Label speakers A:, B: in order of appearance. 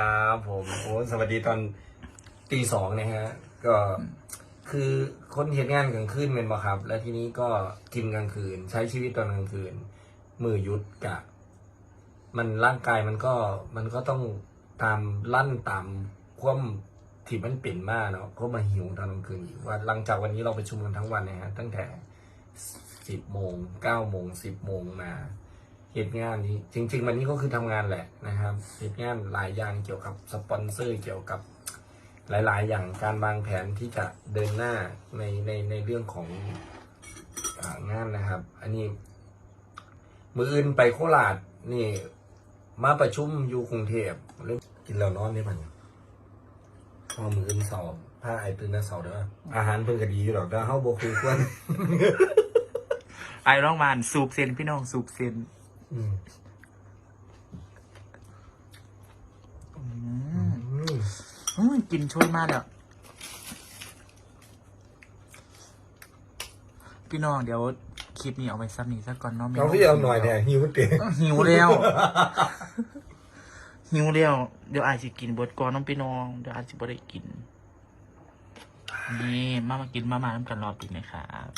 A: ครับผมโอ้สวัสดีตอนตีสองนะฮะ ก็คือคนเห็นงานกลางคืนเป็นบ่ครับ แล้วทีนี้ก็กินกลางคืน ใช้ชีวิตตอนกลางคืน มือยุดกะ มันร่างกายมันก็มันก็ต้องตามลั่นตามความที่มันเปลี่ยนมากเนาะก็มาหิวตอนกลางคืนอีกว่าหลังจากวันนี้เราไปชุมกันทั้งวันนะฮะตั้งแต่สิบโมงเก้าโมงสิบโมงมา เหตุงานนี้จริง ๆ วันนี้ก็คือทำงานแหละนะครับเหตุงานหลายอย่างเกี่ยวกับสปอนเซอร์เกี่ยวกับหลาย ๆ อย่างการวางแผนที่จะเดินหน้าในในในเรื่องของอางานนะครับ อันนี้ มืออื่นไปโคราชนี่ มาประชุมอยู่กรุงเทพเรื่องกินแล้วนอนได้มันพอมืออื่นเสาร์ผ้าไอตื่นแต่เสาร์เด้ออาหารเพิ่งก็ดีอยู่หรอกแต่เฮาบ่คุยควร
B: ไอร้องมานสูบเซนพี่น้องสูบเซน
A: อืม
B: อื
A: อื
B: ม
A: ม
B: อืมกินช่วยมากเลยอะพี่น้องเดี๋ยวคลิปนี้เอาไว้ซ้ำนี้สักก่อนเนาะ
A: เราพี่เอาหน่อยเนี่ยหิวเตะ
B: หิวแล้ว หิวแล้ว เดี๋ยวอาจจะกินเบิดก่อนน้องพี่น้องเดี๋ยวอาจจะไม่ได้กิน นี่มามากินมามาน้ำกันรอบดึกนะครับ